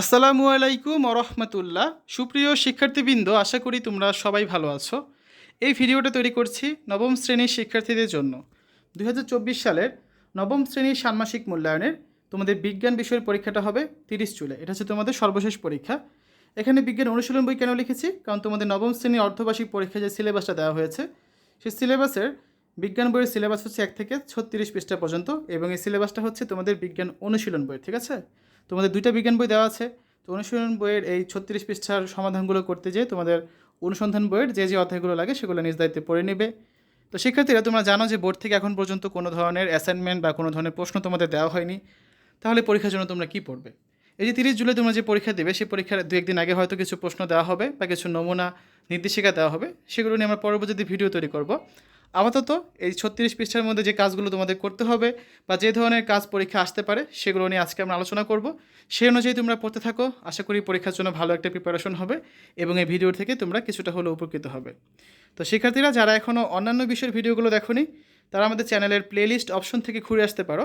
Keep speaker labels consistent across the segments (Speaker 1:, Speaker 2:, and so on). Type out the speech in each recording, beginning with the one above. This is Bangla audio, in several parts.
Speaker 1: আসসালামু আলাইকুম রহমতুল্লাহ। সুপ্রিয় শিক্ষার্থীবৃন্দ, আশা করি তোমরা সবাই ভালো আছো। এই ভিডিওটা তৈরি করছি নবম শ্রেণির শিক্ষার্থীদের জন্য। দু হাজার চব্বিশ সালের নবম শ্রেণির ষান্মাসিক মূল্যায়নের তোমাদের বিজ্ঞান বিষয়ের পরীক্ষাটা হবে তিরিশ জুলাই। এটা হচ্ছে তোমাদের সর্বশেষ পরীক্ষা। এখানে বিজ্ঞান অনুশীলন বই কেন লিখেছি? কারণ তোমাদের নবম শ্রেণির অর্ধবার্ষিক পরীক্ষায় যে সিলেবাসটা দেওয়া হয়েছে, সেই সিলেবাসের বিজ্ঞান বইয়ের সিলেবাস হচ্ছে এক থেকে ছত্রিশ পৃষ্ঠা পর্যন্ত এবং এই সিলেবাসটা হচ্ছে তোমাদের বিজ্ঞান অনুশীলন বই, ঠিক আছে? তোমাদের দুইটা বিজ্ঞান বই দেওয়া আছে। তো অনুশীলন বইয়ের এই ছত্রিশ পৃষ্ঠার সমাধানগুলো করতে যেয়ে তোমাদের অনুসন্ধান বইয়ের যে যে অধ্যায়গুলো লাগে সেগুলো নিজ দায়িত্বে পড়ে নেবে। তো শিক্ষার্থীরা, তোমরা জানো যে বোর্ড থেকে এখন পর্যন্ত কোনো ধরনের অ্যাসাইনমেন্ট বা কোনো ধরনের প্রশ্ন তোমাদের দেওয়া হয়নি। তাহলে পরীক্ষার জন্য তোমরা কী পড়বে? এই যে তিরিশ জুলাই তোমরা যে পরীক্ষা দেবে, সেই পরীক্ষার দু একদিন আগে হয়তো কিছু প্রশ্ন দেওয়া হবে বা কিছু নমুনা, নির্দেশিকা দেওয়া হবে। সেগুলো নিয়ে আমরা পরবর্তীতে ভিডিও তৈরি করব। আপাতত এই ছত্রিশ পৃষ্ঠার মধ্যে যে কাজগুলো তোমাদের করতে হবে বা যে ধরনের কাজ পরীক্ষা আসতে পারে, সেগুলো নিয়ে আজকে আমরা আলোচনা করব। সেই অনুযায়ী তোমরা পড়তে থাকো। আশা করি পরীক্ষার জন্য ভালো একটা প্রিপারেশন হবে এবং এই ভিডিও থেকে তোমরা কিছুটা হলেও উপকৃত হবে। তো শিক্ষার্থীরা, যারা এখনও অন্যান্য বিষয়ের ভিডিওগুলো দেখোনি, তারা আমাদের চ্যানেলের প্লেলিস্ট অপশন থেকে ঘুরে আসতে পারো।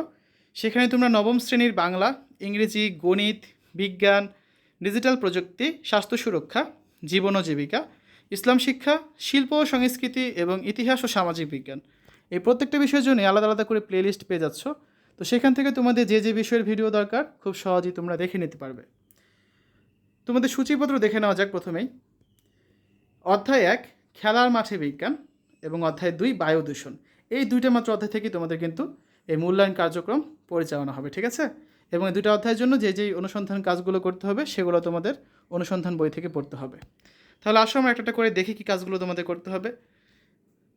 Speaker 1: সেখানে তোমরা নবম শ্রেণির বাংলা, ইংরেজি, গণিত, বিজ্ঞান ডিজিটাল প্রযুক্তি, স্বাস্থ্য সুরক্ষা, জীবন ও জীবিকা ইসলাম শিক্ষা, শিল্প ও সংস্কৃতি এবং ইতিহাস ও সামাজিক বিজ্ঞান। এই প্রত্যেকটা বিষয়ের জন্য আলাদা আলাদা করে প্লেলিস্ট পেয়ে যাচ্ছ। তো সেখান থেকে তোমাদের যে যে বিষয়ের ভিডিও দরকার, খুব সহজেই তোমরা দেখে নিতে পারবে। তোমাদের সূচিপত্র দেখে নেওয়া যাক প্রথমেই। অধ্যায় এক, খেলার মাঠে বিজ্ঞান এবং অধ্যায় দুই বায়ু দূষণ এই দুইটা মাত্র অধ্যায় থেকে তোমাদের কিন্তু এই মূল্যায়ন কার্যক্রম পরিচালনা হবে, ঠিক আছে? এবং এই দুটো অধ্যায়ের জন্য যে যেই অনুসন্ধান কাজগুলো করতে হবে, সেগুলো তোমাদের অনুসন্ধান বই থেকে পড়তে হবে। তাহলে আসো আমরা একটা করে দেখি কী কাজগুলো তোমাদের করতে হবে।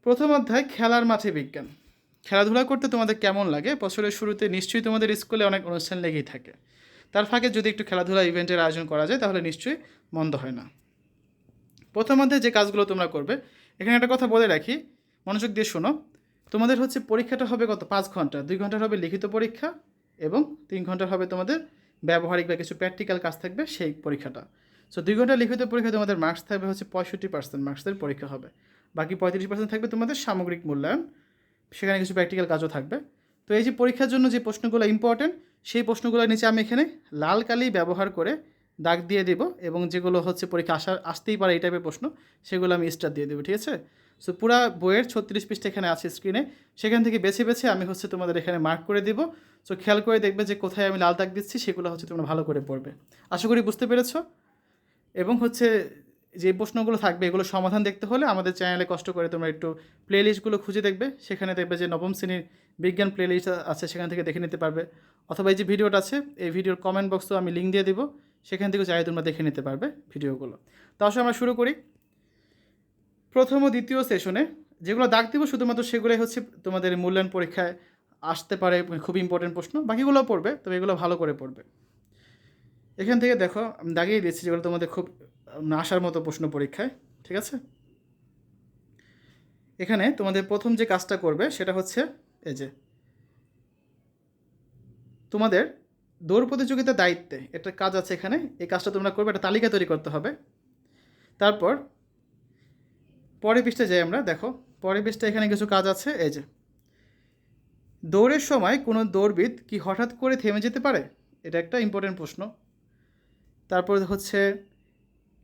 Speaker 1: প্রথম অধ্যায়, খেলার মাঠে বিজ্ঞান। খেলাধুলা করতে তোমাদের কেমন লাগে? বছরের শুরুতে নিশ্চয়ই তোমাদের স্কুলে অনেক অনুষ্ঠান লেগেই থাকে। তার ফাঁকে যদি একটু খেলাধুলা ইভেন্টের আয়োজন করা যায়, তাহলে নিশ্চয়ই মন্দ হয় না। প্রথম অধ্যায়ে যে কাজগুলো তোমরা করবে, এখানে একটা কথা বলে রাখি, মনোযোগ দিয়ে শোনো। তোমাদের হচ্ছে পরীক্ষাটা হবে কত? পাঁচ ঘণ্টা। দুই ঘণ্টার হবে লিখিত পরীক্ষা এবং তিন ঘণ্টার হবে তোমাদের ব্যবহারিক বা কিছু প্র্যাকটিক্যাল কাজ থাকবে সেই পরীক্ষাটা। সো দুই ঘণ্টা লিখিত পরীক্ষা তোমাদের মার্কস থাকবে হচ্ছে পঁয়ষট্টি পার্সেন্ট মার্কসের পরীক্ষা হবে। বাকি পঁয়ত্রিশ পার্সেন্ট থাকবে তোমাদের সামগ্রিক মূল্যায়ন। সেখানে কিছু প্র্যাকটিক্যাল কাজও থাকবে। তো এই যে পরীক্ষার জন্য যে প্রশ্নগুলো ইম্পর্টেন্ট সেই প্রশ্নগুলোর নিচে আমি এখানে লাল কালি ব্যবহার করে দাগ দিয়ে দেব এবং যেগুলো হচ্ছে পরীক্ষা আসা আসতেই পারে এই টাইপের প্রশ্ন, সেগুলো আমি স্টার দিয়ে দেবো, ঠিক আছে? সো পুরা বইয়ের ছত্রিশ পৃষ্ঠা এখানে আছে স্ক্রিনে সেখান থেকে বেছে বেছে আমি হচ্ছে তোমাদের এখানে মার্ক করে দিব। সো খেয়াল করে দেখবে যে কোথায় আমি লাল দাগ দিচ্ছি, সেগুলো হচ্ছে তোমরা ভালো করে পড়বে। আশা করি বুঝতে পেরেছ? এবং হচ্ছে যে প্রশ্নগুলো থাকবে, এগুলো সমাধান দেখতে হলে আমাদের চ্যানেলে কষ্ট করে তোমরা একটু প্লেলিস্টগুলো খুঁজে দেখবে। সেখানে দেখবে যে নবম শ্রেণির বিজ্ঞান প্লেলিস্ট আছে, সেখান থেকে দেখে নিতে পারবে। অথবা এই যে ভিডিওটা আছে, এই ভিডিওর কমেন্ট বক্সও আমি লিঙ্ক দিয়ে দিব। সেখান থেকে চাই তোমরা দেখে নিতে পারবে ভিডিওগুলো। তো আসলে আমরা শুরু করি। প্রথম ও দ্বিতীয় সেশনে যেগুলো দাগ দিব শুধুমাত্র সেগুলোই হচ্ছে তোমাদের মূল্যায়ন পরীক্ষায় আসতে পারে খুব ইম্পর্টেন্ট প্রশ্ন। বাকিগুলো পড়বে, তবে এগুলো ভালো করে পড়বে। এখান থেকে দেখো, আমি দাগিয়ে দিচ্ছি যেগুলো তোমাদের খুব আসার মতো প্রশ্ন পরীক্ষায়, ঠিক আছে? এখানে তোমাদের প্রথম যে কাজটা করবে সেটা হচ্ছে, এই যে, তোমাদের দৌড় প্রতিযোগিতার দায়িত্বে একটা কাজ আছে এখানে, এই কাজটা তোমরা করবে, একটা তালিকা তৈরি করতে হবে। তারপর পরের পৃষ্ঠে যাই আমরা, দেখো, পরের পৃষ্ঠে এখানে কিছু কাজ আছে, এই যে, দৌড়ের সময় কোনো দৌড়বিদ কি হঠাৎ করে থেমে যেতে পারে? এটা একটা ইম্পর্টেন্ট প্রশ্ন। তারপর হচ্ছে,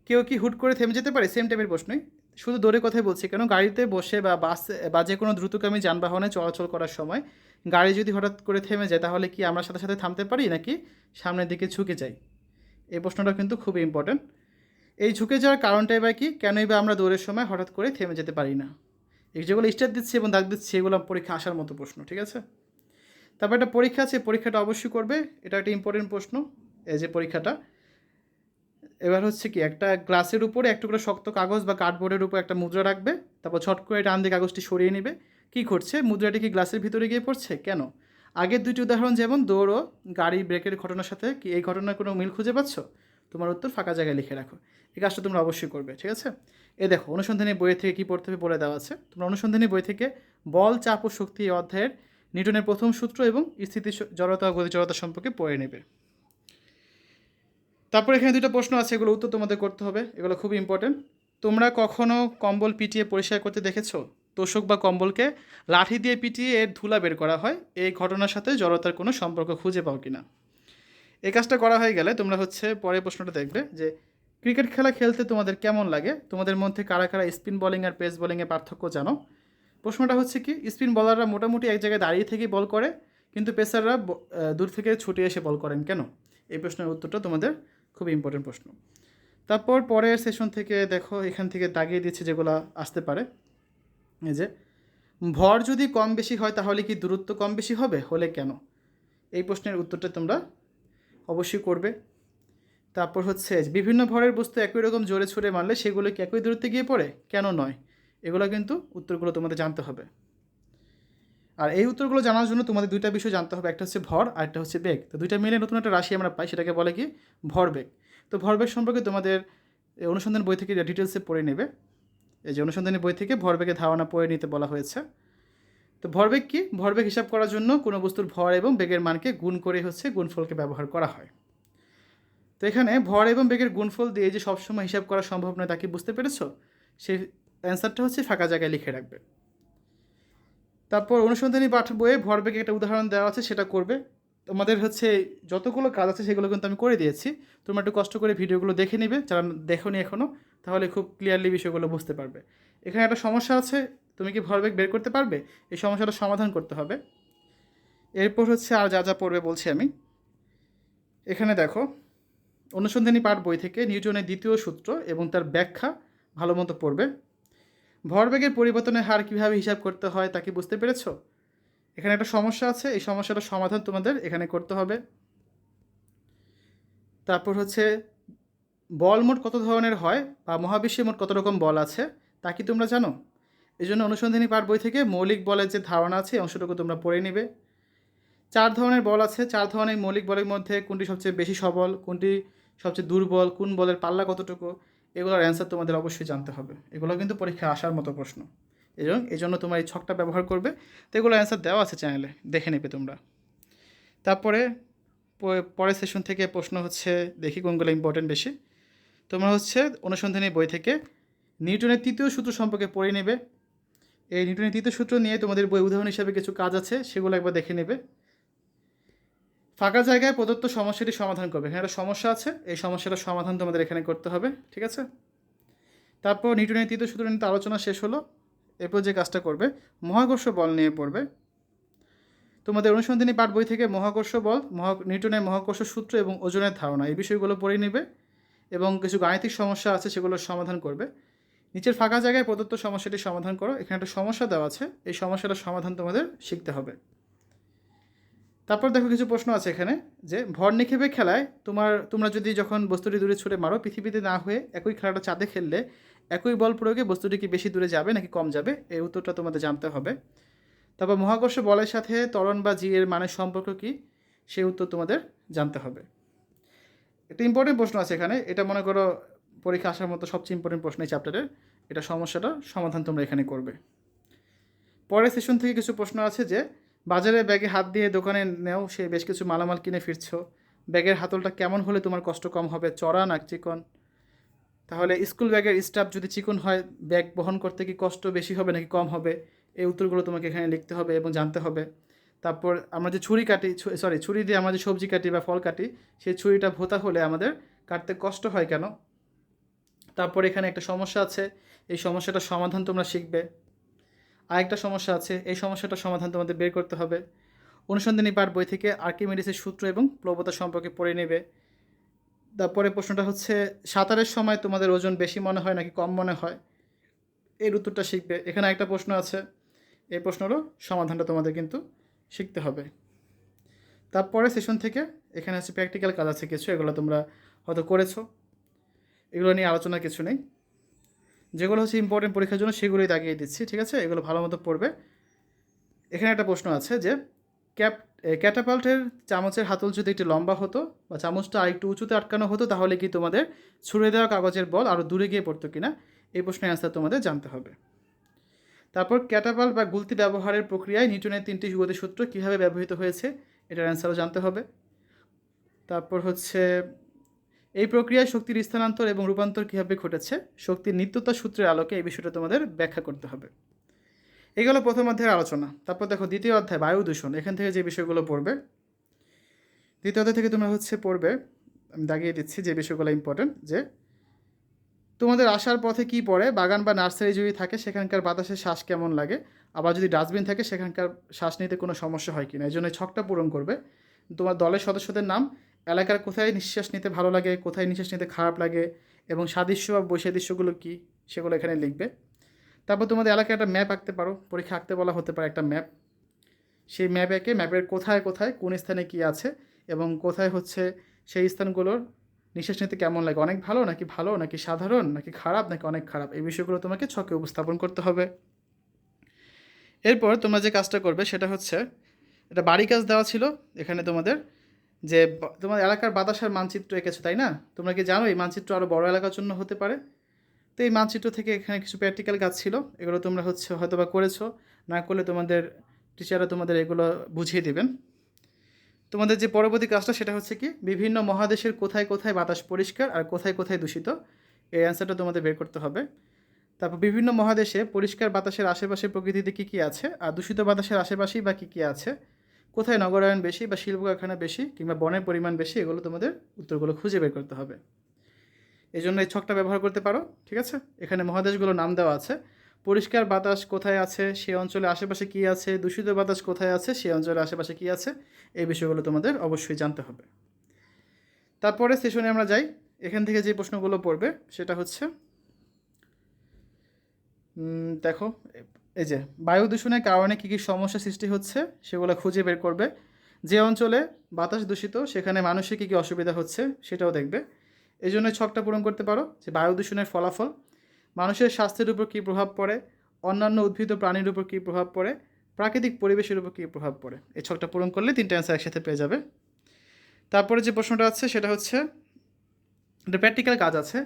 Speaker 1: কেউ কি হুট করে থেমে যেতে পারে? সেম টাইপের প্রশ্নই। শুধু দৌড়ের কথাই বলছি, কেন গাড়িতে বসে বা বাসে বা যে কোনো দ্রুতগামী যানবাহনে চলাচল করার সময় গাড়ি যদি হঠাৎ করে থেমে যায়, তাহলে কি আমরা সাথে সাথে থামতে পারি নাকি সামনের দিকে ঝুঁকে যাই? এই প্রশ্নটা কিন্তু খুব ইম্পর্ট্যান্ট এই ঝুঁকে যাওয়ার কারণটাই বা কি? কেনই বা আমরা দৌড়ের সময় হঠাৎ করে থেমে যেতে পারি না? এই যেগুলো স্টার দিচ্ছি এবং দাগ দিচ্ছি, এগুলো পরীক্ষা আসার মতো প্রশ্ন, ঠিক আছে? তারপর একটা পরীক্ষা আছে, পরীক্ষাটা অবশ্যই করবে। এটা একটা ইম্পর্টেন্ট প্রশ্ন, এই যে পরীক্ষাটা। এবার হচ্ছে কি, একটা গ্লাসের উপরে একটু করে শক্ত কাগজ বা কার্ডবোর্ডের উপর একটা মুদ্রা রাখবে, তারপর ছট করে টান দিয়ে কাগজটি সরিয়ে নেবে। কী করছে? মুদ্রাটি কি গ্লাসের ভিতরে গিয়ে পড়ছে? কেন? আগের দুটি উদাহরণ যেমন দৌড়, গাড়ি ব্রেকের ঘটনার সাথে কি এই ঘটনার কোনো মিল খুঁজে পাচ্ছ? তোমার উত্তর ফাঁকা জায়গায় লিখে রাখো। এই কাজটা তোমরা অবশ্যই করবে, ঠিক আছে? এ দেখো, অনুসন্ধানী বইয়ের থেকে কী পড়তে হবে বলে দেওয়া আছে। তোমরা অনুসন্ধানী বই থেকে বল, চাপ ও শক্তি অধ্যায়ের নিউটনের প্রথম সূত্র এবং স্থিতি জড়তা গতি জড়তা সম্পর্কে পড়ে নেবে। তারপর এখানে দুটো প্রশ্ন আছে, এগুলো উত্তর তোমাদের করতে হবে, এগুলো খুব ইম্পর্টেন্ট তোমরা কখনো কম্বল পিটিয়ে পরিষ্কার করতে দেখেছ? তোষক বা কম্বলকে লাঠি দিয়ে পিটিয়ে এর ধুলা বের করা হয়, এই ঘটনার সাথে জড়তার কোনো সম্পর্ক খুঁজে পাও কিনা? এই কাজটা করা হয়ে গেলে তোমরা হচ্ছে পরের প্রশ্নটা দেখবে যে, ক্রিকেট খেলা খেলতে তোমাদের কেমন লাগে? তোমাদের মধ্যে কারা কারা স্পিন বোলিং আর পেস বোলিংয়ের পার্থক্য জানো? প্রশ্নটা হচ্ছে কি, স্পিন বলাররা মোটামুটি এক জায়গায় দাঁড়িয়ে থেকেই বল করে, কিন্তু পেসাররা দূর থেকে ছুটে এসে বল করেন কেন? এই প্রশ্নের উত্তরটা তোমাদের খুব ইম্পর্টেন্ট প্রশ্ন। তারপর পরের সেশন থেকে দেখো, এখান থেকে দাগিয়ে দিচ্ছে যেগুলো আসতে পারে। এই যে, ভর যদি কম বেশি হয় তাহলে কি দূরত্ব কম বেশি হবে? হলে কেন? এই প্রশ্নের উত্তরটা তোমরা অবশ্যই করবে। তারপর হচ্ছে, বিভিন্ন ভরের বস্তু একই রকম জোরে ছুড়ে মারলে সেগুলো কি একই দূরত্বে গিয়ে পড়ে? কেন নয়, এগুলো কিন্তু উত্তরগুলো তোমাদের জানতে হবে। আর এই উত্তরগুলো জানার জন্য তোমাদের দুইটা বিষয় জানতে হবে। একটা হচ্ছে ভর, আর একটা হচ্ছে বেগ। তো দুইটা মিলে নতুন একটা রাশি আমরা পাই, সেটাকে বলে কি? ভরবেগ তো ভরবেগ সম্পর্কে তোমাদের অনুসন্ধান বই থেকে ডিটেলসে পড়ে নেবে। এই যে অনুসন্ধানী বই থেকে ভরবেগের ধারণা পড়ে নিতে বলা হয়েছে। তো ভরবেগ কি? ভরবেগ হিসাব করার জন্য কোনো বস্তুর ভর এবং বেগের মানকে গুণ করে হচ্ছে গুণফলকে ব্যবহার করা হয়। তো এখানে ভর এবং বেগের গুণফল দিয়ে যে সবসময় হিসাব করা সম্ভব নয় তা কি বুঝতে পেরেছ? সেই অ্যান্সারটা হচ্ছে ফাঁকা জায়গায় লিখে রাখবে। তারপর অনুসন্ধানী পাঠ বইয়ে ভরবেগে একটা উদাহরণ দেওয়া আছে, সেটা করবে। তোমাদের হচ্ছে যতগুলো কাজ আছে, সেগুলো কিন্তু আমি করে দিয়েছি। তোমরা একটু কষ্ট করে ভিডিওগুলো দেখে নিবে, যারা দেখোনি এখনও তাহলে খুব ক্লিয়ারলি বিষয়গুলো বুঝতে পারবে। এখানে একটা সমস্যা আছে, তুমি কি ভরবেগ বের করতে পারবে? এই সমস্যাটা সমাধান করতে হবে। এরপর হচ্ছে আর যা যা পড়বে বলছি আমি। এখানে দেখো, অনুসন্ধানী পাঠ বই থেকে নিউটনের দ্বিতীয় সূত্র এবং তার ব্যাখ্যা ভালো মতো পড়বে। ভরবেগের পরিবর্তনের হার কীভাবে হিসাব করতে হয় তা কি বুঝতে পেরেছ? এখানে একটা সমস্যা আছে, এই সমস্যাটার সমাধান তোমাদের এখানে করতে হবে। তারপর হচ্ছে, বল মোট কত ধরনের হয় বা মহাবিশ্বে মোট কত রকম বল আছে তা কি তোমরা জানো? এই জন্য অনুসন্ধানী পাঠ বই থেকে মৌলিক বলের যে ধারণা আছে অংশটুকু তোমরা পড়ে নেবে। চার ধরনের বল আছে, চার ধরনের মৌলিক বলের মধ্যে কোনটি সবচেয়ে বেশি সবল, কোনটি সবচেয়ে দুর্বল, কোন বলের পাল্লা কতটুকু এগুলোর অ্যান্সার তোমাদের অবশ্যই জানতে হবে। এগুলো কিন্তু পরীক্ষায় আসার মতো প্রশ্ন। জন্য এই জন্য তোমার এই ছকটা ব্যবহার করবে। তো এগুলো অ্যান্সার দেওয়া আছে চ্যানেলে দেখে নেবে তোমরা। তারপরে পরের সেশন থেকে প্রশ্ন হচ্ছে, দেখি কোনগুলো ইম্পর্টেন্ট বেশি। তোমরা হচ্ছে অনুসন্ধানী বই থেকে নিউটনের তৃতীয় সূত্র সম্পর্কে পড়ে নেবে। এই নিউটনের তৃতীয় সূত্র নিয়ে তোমাদের বই উদাহরণ হিসাবে কিছু কাজ আছে, সেগুলো একবার দেখে নেবে। ফাঁকা জায়গায় প্রদত্ত সমস্যাটি সমাধান করবে। এখানে একটা সমস্যা আছে। এই সমস্যাটার সমাধান তোমাদের এখানে করতে হবে, ঠিক আছে? তারপর নিউটনের তৃতীয় সূত্র নিয়ে আলোচনা শেষ হলো। এরপর যে কাজটা করবে, মহাকর্ষ বল নিয়ে পড়বে। তোমাদের অনুসন্ধানী পাঠ বই থেকে মহাকর্ষ বল, মহা নিউটনের মহাকর্ষ সূত্র এবং ওজনের ধারণা এই বিষয়গুলো পড়ে নেবে এবং কিছু গাণিতিক সমস্যা আছে সেগুলোর সমাধান করবে। নিচের ফাঁকা জায়গায় প্রদত্ত সমস্যাটি সমাধান করো। এখানে একটা সমস্যা দেওয়া আছে। এই সমস্যাটার সমাধান তোমাদের শিখতে হবে। তারপর দেখো কিছু প্রশ্ন আছে এখানে, যে ভর নিক্ষেপে খেলায় তোমার, তোমরা যদি যখন বস্তুটি দূরে ছুটে মারো, পৃথিবীতে না হয়ে একই খেলাটা চাঁদে খেললে একই বল প্রয়োগে বস্তুটি কি বেশি দূরে যাবে নাকি কম যাবে? এই উত্তরটা তোমাদের জানতে হবে। তারপর মহাকর্ষ বলের সাথে ত্বরণ বা জি এর মানের সম্পর্ক কি? সেই উত্তর তোমাদের জানতে হবে। একটা ইম্পর্টেন্ট প্রশ্ন আছে এখানে, এটা মনে করো পরীক্ষা আসার মতো সবচেয়ে ইম্পর্টেন্ট প্রশ্ন এই চ্যাপ্টারের এটা সমস্যাটা সমাধান তোমরা এখানে করবে। পরের সেশন থেকে কিছু প্রশ্ন আছে যে বাজারে ব্যাগে হাত দিয়ে দোকানে নেও, সে বেশ কিছু মালামাল কিনে ফিরছো। ব্যাগের হাতলটা কেমন হলে তোমার কষ্ট কম হবে? চড়া না চিকন। তাহলে স্কুল ব্যাগের স্টাফ যদি চিকন হয়, ব্যাগ বহন করতে কি কষ্ট বেশি হবে নাকি কম হবে? এই উত্তরগুলো তোমাকে এখানে লিখতে হবে এবং জানতে হবে। তারপর আমরা যে ছুরি কাটি সরি ছুরি দিয়ে আমরা যে সবজি কাটি বা ফল কাটি, সেই ছুরিটা ভোতা হলে আমাদের কাটতে কষ্ট হয় কেন? তারপর এখানে একটা সমস্যা আছে। এই সমস্যাটার সমাধান তোমরা শিখবে। আরেকটা সমস্যা আছে। এই সমস্যাটার সমাধান তোমাদের বের করতে হবে। অনুসন্ধানী পাঠ বই থেকে আর্কিমেডিসের সূত্র এবং প্লবতা সম্পর্কে পড়ে নেবে। তারপরে প্রশ্নটা হচ্ছে, সাঁতারের সময় তোমাদের ওজন বেশি মনে হয় নাকি কম মনে হয়? এর উত্তরটা শিখবে। এখানে একটা প্রশ্ন আছে। এই প্রশ্নেরও সমাধানটা তোমাদের কিন্তু শিখতে হবে। তারপরে সেশন থেকে এখানে হচ্ছে প্র্যাকটিক্যাল কাজ আছে কিছু। এগুলো তোমরা হয়তো করেছ। এগুলো নিয়ে আলোচনা কিছু নেই। যেগুলো হচ্ছে ইম্পর্টেন্ট পরীক্ষার জন্য সেগুলোই দাগিয়ে দিচ্ছি, ঠিক আছে? এগুলো ভালো মতো পড়বে। এখানে একটা প্রশ্ন আছে যে, ক্যাপ ক্যাটাপাল্টের চামচের হাতল যদি একটু লম্বা হতো বা চামচটা আরেকটু উঁচুতে আটকানো হতো, তাহলে কি তোমাদের ছুঁড়ে দেওয়া কাগজের বল আরও দূরে গিয়ে পড়তো কিনা? এই প্রশ্নের অ্যান্সার তোমাদের জানতে হবে। তারপর ক্যাটাপাল বা গুলতি ব্যবহারের প্রক্রিয়ায় নিউটনের তিনটি গতি সূত্র কীভাবে ব্যবহৃত হয়েছে, এটার অ্যান্সারও জানতে হবে। তারপর হচ্ছে এই প্রক্রিয়ায় শক্তির স্থানান্তর এবং রূপান্তর কীভাবে ঘটেছে? শক্তির নিত্যতা সূত্রের আলোকে এই বিষয়টা তোমাদের ব্যাখ্যা করতে হবে। এগুলো প্রথম অধ্যায়ের আলোচনা। তারপর দেখো দ্বিতীয় অধ্যায়, বায়ু দূষণ। এখান থেকে যে বিষয়গুলো পড়বে দ্বিতীয়ত থেকে তোমরা হচ্ছে পড়বে, আমি দাগিয়ে দিচ্ছি যে বিষয়গুলো ইম্পর্টেন্ট যে তোমাদের আসার পথে কি পড়ে? বাগান বা নার্সারি যদি থাকে, সেখানকার বাতাসের শ্বাস কেমন লাগে? আবার যদি ডাস্টবিন থাকে, সেখানকার শ্বাস নিতে কোনো সমস্যা হয় কি না এই জন্য ছকটা পূরণ করবে। তোমার দলের সদস্যদের নাম এলাকার কোথায় নিঃশ্বাস নিতে ভালো লাগে, কোথায় নিঃশ্বাস নিতে খারাপ লাগে এবং সাদৃশ্য বা বৈসাদৃশ্যগুলো কী সেগুলো এখানে লিখবে। তারপর তোমাদের এলাকায় একটা ম্যাপ আঁকতে পারো, পরীক্ষা আঁকতে বলা হতে পারে একটা ম্যাপ সেই ম্যাপ এঁকে ম্যাপের কোথায় কোথায়, কোন স্থানে কী আছে এবং কোথায় হচ্ছে সেই স্থানগুলোর নিঃশ্বাস নিতে কেমন লাগে, অনেক ভালো নাকি ভালো, নাকি সাধারণ, নাকি খারাপ, নাকি অনেক খারাপ, এই বিষয়গুলো তোমাকে ছকে উপস্থাপন করতে হবে। এরপর তোমরা যে কাজটা করবে সেটা হচ্ছে, এটা বাড়ি কাজ দেওয়া ছিল, এখানে তোমাদের যে তোমার এলাকার বাতাসের মানচিত্র এঁকেছো, তাই না? তোমরা কি জানো এই মানচিত্র আরও বড় এলাকার জন্য হতে পারে? তো এই মানচিত্র থেকে এখানে কিছু প্র্যাকটিক্যাল কাজ ছিল। এগুলো তোমরা হচ্ছে হয়তো বা করেছ। না করলে তোমাদের টিচাররা তোমাদের এগুলো বুঝিয়ে দেবেন। তোমাদের যে পরবর্তী কাজটা সেটা হচ্ছে কি? বিভিন্ন মহাদেশের কোথায় কোথায় বাতাস পরিষ্কার আর কোথায় কোথায় দূষিত, এই অ্যান্সারটা তোমাদের বের করতে হবে। তারপর বিভিন্ন মহাদেশে পরিষ্কার বাতাসের আশেপাশে প্রকৃতিতে কী কী আছে? আর দূষিত বাতাসের আশেপাশেই বা কী কী আছে? কোথায় নগরায়ন বেশি বা শিল্প কারখানা বেশি কিংবা বনের পরিমাণ বেশি, এগুলো তোমাদের উত্তরগুলো খুঁজে বের করতে হবে। এই জন্য এই ছকটা ব্যবহার করতে পারো, ঠিক আছে? এখানে মহাদেশগুলোর নাম দেওয়া আছে। পরিষ্কার বাতাস কোথায় আছে সেই অঞ্চলে আশেপাশে কী আছে, দূষিত বাতাস কোথায় আছে সেই অঞ্চলের আশেপাশে কী আছে, এই বিষয়গুলো তোমাদের অবশ্যই জানতে হবে। তারপরে সেশনে আমরা যাই। এখান থেকে যে প্রশ্নগুলো পড়বে, সেটা হচ্ছে দেখো এই যে, বায়ু দূষণের কারণে কী কী সমস্যা সৃষ্টি হচ্ছে সেগুলো খুঁজে বের করবে। যে অঞ্চলে বাতাস দূষিত, সেখানে মানুষের কী কী অসুবিধা হচ্ছে সেটাও দেখবে। এই জন্য ছকটা পূরণ করতে পারো যে, বায়ু দূষণের ফলাফল, মানুষের স্বাস্থ্যের উপর কী প্রভাব পড়ে, অন্যান্য উদ্ভিদ প্রাণীর উপর কী প্রভাব পড়ে, প্রাকৃতিক পরিবেশের উপর কী প্রভাব পড়ে। এই ছকটা পূরণ করলে তিনটে অ্যান্সার একসাথে পেয়ে যাবে। তারপরে যে প্রশ্নটা আছে সেটা হচ্ছে, একটা প্র্যাকটিক্যাল কাজ আছে,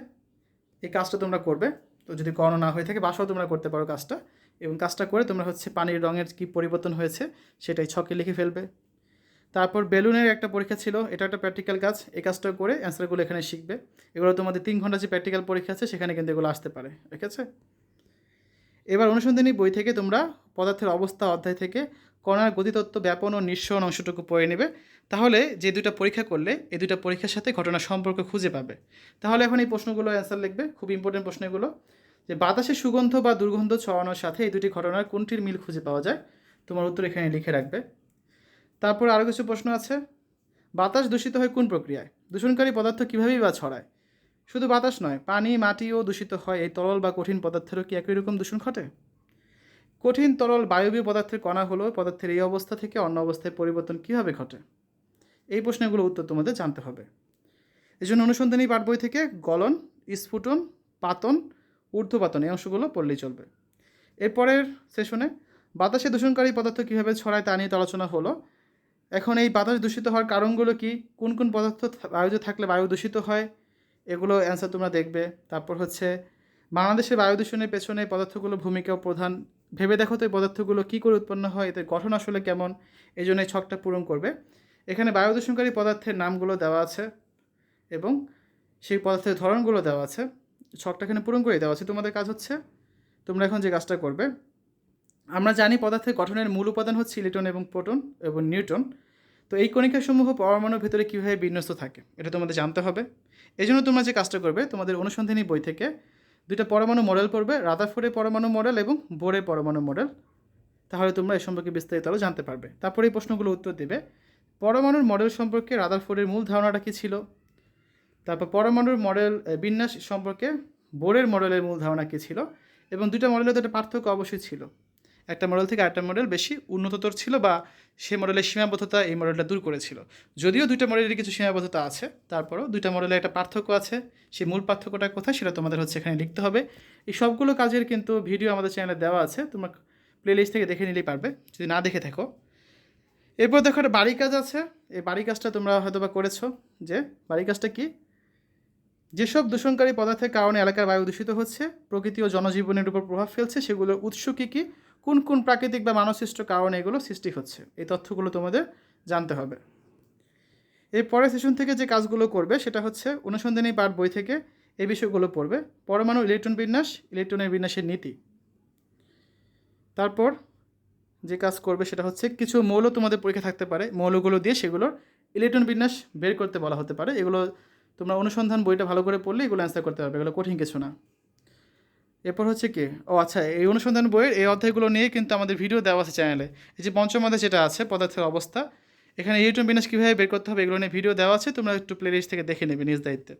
Speaker 1: এই কাজটা তোমরা করবে। তো যদি করানো না হয়ে থাকে, বাসাও তোমরা করতে পারো কাজটা। এবং কাজটা করে তোমরা হচ্ছে পানির রঙের কী পরিবর্তন হয়েছে সেটাই ছকে লিখে ফেলবে। তারপর বেলুনের একটা পরীক্ষা ছিল, এটা একটা প্র্যাকটিক্যাল কাজ, এই কাজটা করে অ্যান্সারগুলো এখানে শিখবে। এগুলো তোমাদের তিন ঘণ্টা যে প্র্যাকটিক্যাল পরীক্ষা আছে, সেখানে কিন্তু এগুলো আসতে পারে, ঠিক আছে? এবার অনুসন্ধানী বই থেকে তোমরা পদার্থের অবস্থা অধ্যায় থেকে কণার গতিতত্ত্ব, ব্যাপন ও নিঃসরণ অংশটুকু পড়ে নেবে। তাহলে যে দুইটা পরীক্ষা করলে, এই দুইটা পরীক্ষার সাথে ঘটনার সম্পর্ক খুঁজে পাবে। তাহলে এখন এই প্রশ্নগুলো অ্যান্সার লিখবে, খুব ইম্পর্টেন্ট প্রশ্ন এগুলো যে বাতাসে সুগন্ধ বা দুর্গন্ধ ছড়ানোর সাথে এই দুটি ঘটনার কোনটির মিল খুঁজে পাওয়া যায়? তোমার উত্তর এখানে লিখে রাখবে। তারপর আরও কিছু প্রশ্ন আছে। বাতাস দূষিত হয় কোন প্রক্রিয়ায়? দূষণকারী পদার্থ কীভাবেই বা ছড়ায়? শুধু বাতাস নয়, পানি, মাটিও দূষিত হয়। এই তরল বা কঠিন পদার্থেরও কি একই রকম দূষণ ঘটে? কঠিন তরল বায়বীয় পদার্থের কণা হলো পদার্থের এই অবস্থা থেকে অন্য অবস্থায় পরিবর্তন কীভাবে ঘটে? এই প্রশ্নগুলো উত্তর তোমাদের জানতে হবে। এই জন্য অনুসন্ধানী পাঠ বই থেকে গলন, স্ফুটন, পাতন ঊর্ধ্বপাতন এই অংশগুলো পড়লেই চলবে। এরপরের সেশনে বাতাসে দূষণকারী পদার্থ কীভাবে ছড়ায় তা নিয়ে আলোচনা হলো। এখন এই বাতাস দূষিত হওয়ার কারণগুলো কি? কোন কোন পদার্থ বায়ুতে থাকলে বায়ু দূষিত হয়? এগুলো অ্যান্সার তোমরা দেখবে। তারপর হচ্ছে, বাংলাদেশের বায়ু দূষণের পেছনে পদার্থগুলো ভূমিকা প্রধান। ভেবে দেখো তো এই পদার্থগুলো কী করে উৎপন্ন হয়? এদের গঠন আসলে কেমন? এই জন্য এই ছকটা পূরণ করবে। এখানে বায়ু দূষণকারী পদার্থের নামগুলো দেওয়া আছে এবং সেই পদার্থের ধরনগুলো দেওয়া আছে। ছকটা এখানে পূরণ করে দেওয়া আছে তোমাদের কাজ হচ্ছে? তোমরা এখন যে কাজটা করবে, আমরা জানি পদার্থের গঠনের মূল উপাদান হচ্ছে ইলেকট্রন এবং প্রোটন এবং নিউট্রন। তো এই কণিকাসমূহ পরমাণুর ভিতরে কীভাবে বিন্যস্ত থাকে, এটা তোমাদের জানতে হবে। এই জন্য তোমরা যে কাজটা করবে, তোমাদের অনুসন্ধানী বই থেকে দুইটা পরমাণু মডেল পড়বে, রাদারফোর্ডের পরমাণু মডেল এবং বোরের পরমাণু মডেল। তাহলে তোমরা এ সম্পর্কে বিস্তারিত আরও জানতে পারবে। তারপরে এই প্রশ্নগুলো উত্তর দেবে, পরমাণুর মডেল সম্পর্কে রাদারফোর্ডের মূল ধারণাটা কী ছিল? তারপর পরমাণুর মডেল বিন্যাস সম্পর্কে বোরের মডেলের মূল ধারণা কী ছিল? এবং দুটো মডেলের তো একটা পার্থক্য অবশ্যই ছিল। একটা মডেল থেকে আরেকটা মডেল বেশি উন্নততর ছিল বা সে মডেলের সীমাবদ্ধতা এই মডেলটা দূর করেছিল। যদিও দুইটা মডেলের কিছু সীমাবদ্ধতা আছে, তারপরও দুইটা মডেলের একটা পার্থক্য আছে। সেই মূল পার্থক্যটা কোথায় সেটা তোমাদের হচ্ছে এখানে লিখতে হবে। এই সবগুলো কাজের কিন্তু ভিডিও আমাদের চ্যানেলে দেওয়া আছে, তোমরা প্লেলিস্ট থেকে দেখে নিলেই পারবে। যদি না দেখে থাকো। এরপর দেখো একটা বাড়ি কাজ আছে। এই বাড়ি কাজটা তোমরা হয়তো বা করেছ যে, বাড়ি কাজটা কি? যেসব দূষণকারী পদার্থের কারণে এলাকার বায়ু দূষিত হচ্ছে, প্রকৃতি ও জনজীবনের উপর প্রভাব ফেলছে সেগুলোর উৎস কী কী, কোন কোন প্রাকৃতিক বা মানবসৃষ্ট কারণে এগুলো সৃষ্টি হচ্ছে, এই তথ্যগুলো তোমাদের জানতে হবে। এর পরের সেশন থেকে যে কাজগুলো করবে, সেটা হচ্ছে অনুসন্ধানী পাঠ বই থেকে এই বিষয়গুলো পড়বে, পরমাণু ইলেকট্রন বিন্যাস, ইলেকট্রনের বিন্যাসের নীতি। তারপর যে কাজ করবে, সেটা হচ্ছে কিছু মৌল তোমাদের পরীক্ষা থাকতে পারে, মৌলগুলো দিয়ে সেগুলোর ইলেকট্রন বিন্যাস বের করতে বলা হতে পারে, এগুলো তোমরা অনুসন্ধান বইটা ভালো করে পড়লে এগুলো অ্যান্সার করতে পারবে, এগুলো কঠিন কিছু না। এরপর হচ্ছে কি? ও আচ্ছা এই অনুসন্ধান বইয়ের এই অধ্যায়গুলো নিয়ে কিন্তু আমাদের ভিডিও দেওয়া আছে চ্যানেলে এই যে পঞ্চম অধ্যায় যেটা আছে, পদার্থের অবস্থা, এখানে ইউটিউব বিন্যাস কীভাবে বের করতে হবে এগুলো নিয়ে ভিডিও দেওয়া আছে, তোমরা একটু প্লেলিস্ট থেকে দেখে নেবে নিজ দায়িত্বে।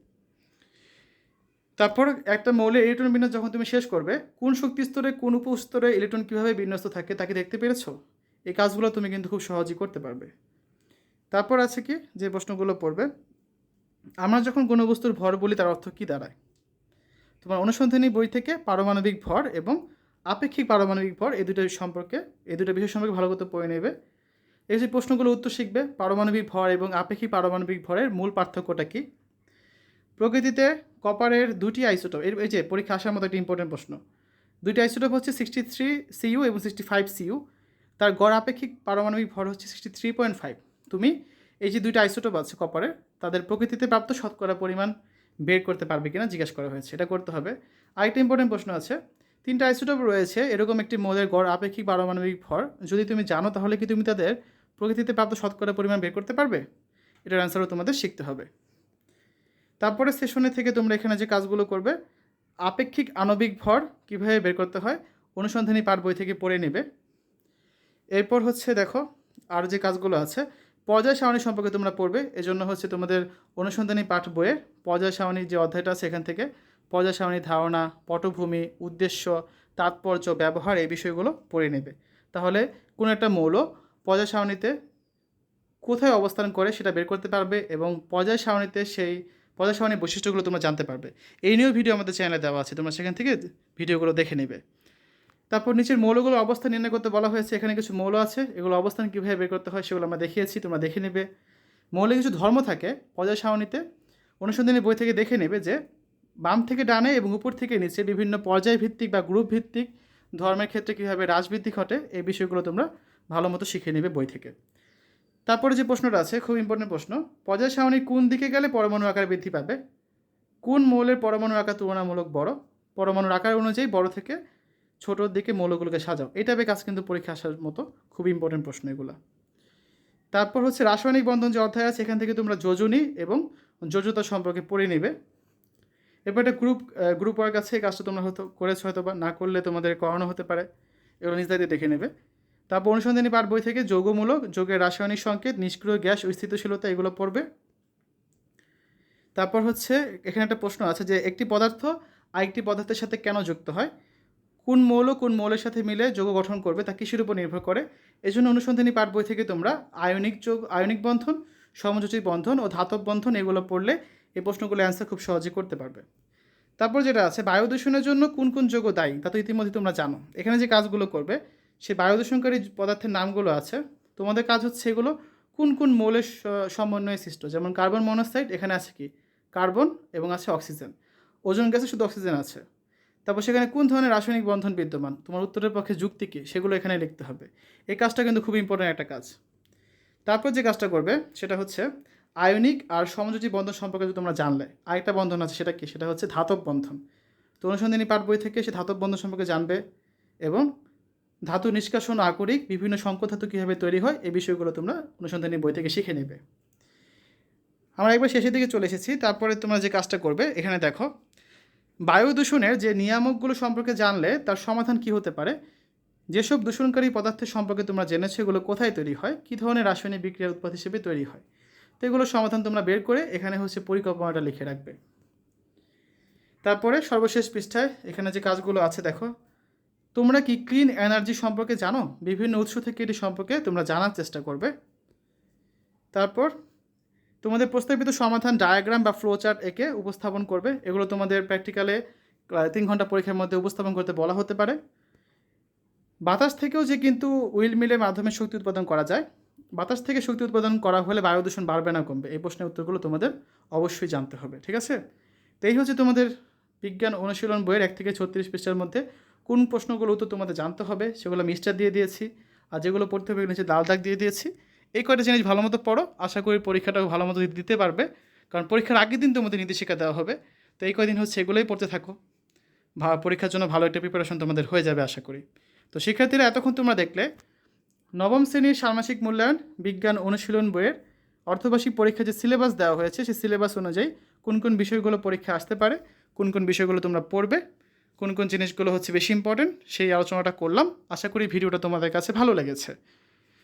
Speaker 1: তারপর একটা মৌলের ইলেকট্রন বিন্যাস যখন তুমি শেষ করবে, কোন শক্তি স্তরে কোন উপস্তরে ইলেকট্রন কীভাবে বিন্যস্ত থাকে তাকে দেখতে পেরেছ? এই কাজগুলো তুমি কিন্তু খুব সহজেই করতে পারবে। তারপর আছে কি? যে প্রশ্নগুলো পড়বে আমরা যখন কোনো বস্তুর ভর বলি, তার অর্থ কী দাঁড়ায়? তোমার অনুসন্ধানী বই থেকে পারমাণবিক ভর এবং আপেক্ষিক পারমাণবিক ভর এই দুটো সম্পর্কে, এই দুটো বিষয় সম্পর্কে ভালো করে পড়ে নেবে। এই যে প্রশ্নগুলো উত্তর শিখবে, পারমাণবিক ভর এবং আপেক্ষিক পারমাণবিক ভরের মূল পার্থক্যটা কী? প্রকৃতিতে কপারের দুটি আইসোটোপ, এর, এই যে পরীক্ষা আসার মতো একটা ইম্পর্টেন্ট প্রশ্ন। দুটি আইসোটোপ হচ্ছে সিক্সটি থ্রি সিইউ এবং সিক্সটি ফাইভ সিইউ তার গড় আপেক্ষিক পারমাণবিক ভর হচ্ছে সিক্সটি থ্রি পয়েন্ট ফাইভ তুমি এই যে দুইটা আইসোটোপ আছে কপারের তাদের প্রকৃতিতে প্রাপ্ত শতকরা পরিমাণ বের করতে পারবে কিনা জিজ্ঞেস করা হয়েছে, এটা করতে হবে। আরেকটা ইম্পর্টেন্ট প্রশ্ন আছে, তিনটা আইসোটোপ রয়েছে, এরকম একটি মৌলের গড় আপেক্ষিক পারমাণবিক ভর, যদি তুমি জানো তাহলে কি তুমি তাদের প্রকৃতিতে প্রাপ্ত শতকরা পরিমাণ বের করতে পারবে? এটার অ্যান্সারও তোমাদের শিখতে হবে। তারপরে সেশনে থেকে তোমরা এখানে যে কাজগুলো করবে, আপেক্ষিক আণবিক ভর কীভাবে বের করতে হয়, অনুসন্ধানী পাঠ বই থেকে পড়ে নেবে। এরপর হচ্ছে দেখো, আর যে কাজগুলো আছে পর্যায় সারণী সম্পর্কে তোমরা পড়বে, এজন্য হচ্ছে তোমাদের অনুসন্ধানী পাঠ বইয়ের পর্যায় সারণীর যে অধ্যায়টা আছে এখান থেকে, পর্যায় সারণীর ধারণা, পটভূমি, উদ্দেশ্য, তাৎপর্য, ব্যবহার এই বিষয়গুলো পড়ে নেবে। তাহলে কোনো একটা মৌল পর্যায় সারণীতে কোথায় অবস্থান করে সেটা বের করতে পারবে এবং পর্যায় সারণীতে সেই পর্যায় সারণীর বৈশিষ্ট্যগুলো তোমরা জানতে পারবে। এই নিয়েও ভিডিও আমাদের চ্যানেলে দেওয়া আছে, তোমরা সেখান থেকে ভিডিওগুলো দেখে নেবে। তারপর নিচের মৌলগুলোর অবস্থান নির্ণয় করতে বলা হয়েছে, এখানে কিছু মৌল আছে, এগুলো অবস্থান কীভাবে বের করতে হয় সেগুলো আমরা দেখিয়েছি, তোমরা দেখে নেবে। মৌলে কিছু ধর্ম থাকে পর্যায় সারণীতে। অনুসন্ধানী বই থেকে দেখে নেবে যে, বাম থেকে ডানে এবং উপর থেকে নিচে বিভিন্ন পর্যায় ভিত্তিক বা গ্রুপ ভিত্তিক ধর্মের ক্ষেত্রে কীভাবে রাজবৃদ্ধি ঘটে, এই বিষয়গুলো তোমরা ভালো মতো শিখে নেবে বই থেকে। তারপরে যে প্রশ্নটা আছে, খুব ইম্পর্টেন্ট প্রশ্ন পর্যায় সারণী কোন দিকে গেলে পরমাণু আকার বৃদ্ধি পাবে? কোন মৌলের পরমাণু আকার তুলনামূলক বড়? পরমাণুর আকার অনুযায়ী বড় থেকে ছোটোর দিকে মৌলগুলোকে সাজাও। টাইপের কাজ কিন্তু পরীক্ষা আসার মতো খুব ইম্পর্টেন্ট প্রশ্ন এগুলো। তারপর হচ্ছে রাসায়নিক বন্ধন যে অধ্যায় আছে, এখান থেকে তোমরা যোজনী এবং যোজতা সম্পর্কে পড়ে নেবে। এরপর একটা গ্রুপ গ্রুপ ওয়ার্ক আছে কাজটা তোমরা হয়তো করেছ হয়তো বা না করলে তোমাদের করানো হতে পারে। এগুলো নিজ দায়িত্বে দেখে নেবে। তারপর অনুসন্ধানী পাঠ বই থেকে যৌগমূলক, যোগের রাসায়নিক সংকেত, নিষ্ক্রিয় গ্যাস ও স্থিতিশীলতা এগুলো পড়বে। তারপর হচ্ছে, এখানে একটা প্রশ্ন আছে যে, একটি পদার্থ আরেকটি পদার্থের সাথে কেন যুক্ত হয়? কোন মৌল কোন মৌলের সাথে মিলে যৌগ গঠন করবে তা কিসের উপর নির্ভর করে? এজন্য অনুসন্ধানী পাঠ বই থেকে তোমরা আয়নিক যোগ, আয়নিক বন্ধন, সমযোজী বন্ধন ও ধাতব বন্ধন এগুলো পড়লে এই প্রশ্নগুলো অ্যান্সার খুব সহজে করতে পারবে। তারপর যেটা আছে বায়ু দূষণের জন্য কোন কোন যোগ দায়ী? তা তো ইতিমধ্যে তোমরা জানো। এখানে যে কাজগুলো করবে সেই বায়ু দূষণকারী পদার্থের নামগুলো আছে। তোমাদের কাজ হচ্ছে এগুলো কোন কোন মৌলের স- সমন্বয়ে সৃষ্ট? যেমন কার্বন মনোক্সাইড, এখানে আছে কি? কার্বন এবং আছে অক্সিজেন। ওজন গ্যাসে শুধু অক্সিজেন আছে। তারপর সেখানে কোন ধরনের রাসায়নিক বন্ধন বিদ্যমান? তোমার উত্তরের পক্ষে যুক্তি কী? সেগুলো এখানে লিখতে হবে। এই কাজটা কিন্তু খুব ইম্পর্ট্যান্ট একটা কাজ। তারপর যে কাজটা করবে, সেটা হচ্ছে আয়নিক আর সমযোজী বন্ধন সম্পর্কে যদি তোমরা জানলে, আরেকটা বন্ধন আছে সেটা কি? সেটা হচ্ছে ধাতব বন্ধন। তো অনুসন্ধানী পাঠ বই থেকে সে ধাতব বন্ধন সম্পর্কে জানবে এবং ধাতু নিষ্কাশন, আকরিক, বিভিন্ন সংকট ধাতু কীভাবে তৈরি হয়, এই বিষয়গুলো তোমরা অনুসন্ধানী বই থেকে শিখে নেবে। আমরা একবার শেষের দিকে চলে এসেছি। তারপরে তোমরা যে কাজটা করবে, এখানে দেখো বায়ু দূষণের যে নিয়ামকগুলো সম্পর্কে জানলে তার সমাধান কি হতে পারে? যেসব দূষণকারী পদার্থের সম্পর্কে তোমরা জেনেছো, এগুলো কোথায় তৈরি হয়? কী ধরনের রাসায়নিক বিক্রিয়ার উৎপাদ হিসেবে তৈরি হয়? তো এগুলোর সমাধান তোমরা বের করে এখানে হচ্ছে পরিকল্পনাটা লিখে রাখবে। তারপরে সর্বশেষ পৃষ্ঠায় এখানে যে কাজগুলো আছে, দেখো। তোমরা কি ক্লিন এনার্জি সম্পর্কে জানো? বিভিন্ন উৎস থেকে এটি সম্পর্কে তোমরা জানার চেষ্টা করবে। তারপর তোমাদের প্রস্তাবিত সমাধান ডায়াগ্রাম বা ফ্লো চার্ট এঁকে উপস্থাপন করবে। এগুলো তোমাদের প্র্যাকটিক্যালে তিন ঘণ্টা পরীক্ষার মধ্যে উপস্থাপন করতে বলা হতে পারে। বাতাস থেকেও যে কিন্তু উইল মিলের মাধ্যমে শক্তি উৎপাদন করা যায়। বাতাস থেকে শক্তি উৎপাদন করা হলে বায়ু দূষণ বাড়বে না, কমবে। এই প্রশ্নের উত্তরগুলো তোমাদের অবশ্যই জানতে হবে, ঠিক আছে? তো এই হচ্ছে তোমাদের বিজ্ঞান অনুশীলন বইয়ের এক থেকে ছত্রিশ পৃষ্ঠার মধ্যে কোন প্রশ্নগুলো উত্তর তোমাদের জানতে হবে, সেগুলো মিস্টার দিয়ে দিয়েছি। আর যেগুলো পড়তে হবে নিচে লাল দাগ দিয়ে দিয়েছি। এই কয়টা জিনিস ভালো মতো পড়ো, আশা করি পরীক্ষাটাও ভালো মতো দিতে পারবে। কারণ পরীক্ষার আগের দিন তোমাদের নির্দেশিকা দেওয়া হবে। তো এই কয়দিন হচ্ছে এগুলোই পড়তে থাকো। পরীক্ষার জন্য ভালো একটা প্রিপারেশন তোমাদের হয়ে যাবে, আশা করি। তো শিক্ষার্থীরা, এতক্ষণ তোমরা দেখলে, নবম শ্রেণির ষান্মাসিক মূল্যায়ন বিজ্ঞান অনুশীলন বইয়ের অর্থবার্ষিক পরীক্ষা যে সিলেবাস দেওয়া হয়েছে, সেই সিলেবাস অনুযায়ী কোন কোন বিষয়গুলো পরীক্ষা আসতে পারে, কোন কোন বিষয়গুলো তোমরা পড়বে, কোন কোন জিনিসগুলো হচ্ছে বেশি ইম্পর্টেন্ট সেই আলোচনাটা করলাম। আশা করি ভিডিওটা তোমাদের কাছে ভালো লেগেছে।